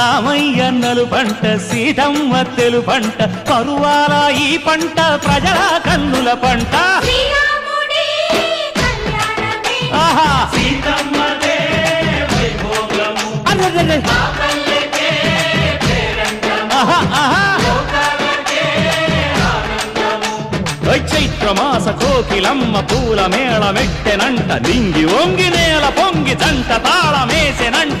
రామయ్య నలు పంట సీతమ్మ తెలు పంట పరువాల ఈ పంట ప్రజల కన్నుల పంట. ఆహా! సీతమ్మదే వైభోగము. చైత్రమాస కోకిలమ్మ పూల మేళ మెట్టెనంట దింగి ఒంగి నేల పొంగి జంట తాళమేసెనంట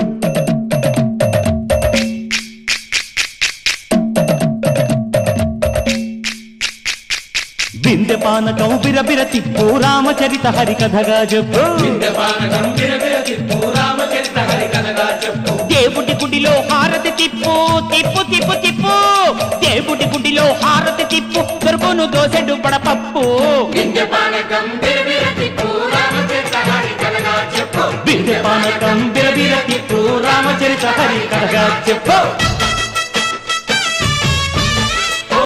బిందె పానకం బిరబిర తిప్పు రామచరిత రామచరిత హరికథగా చెప్పు. దేవుడి గుడిలో హారతి తిప్పు తిప్పు తిప్పు తిప్పు. దేవుడి గుడిలో హారతి తిప్పు దొరుకును దోసెడు పడపప్పు. విందపానకం విరవిర తిప్పు రామచరిత హరికథగా చెప్పు. బిందె పానకం బిరబిర తిప్పు రామచరిత హరికథగా చెప్పు.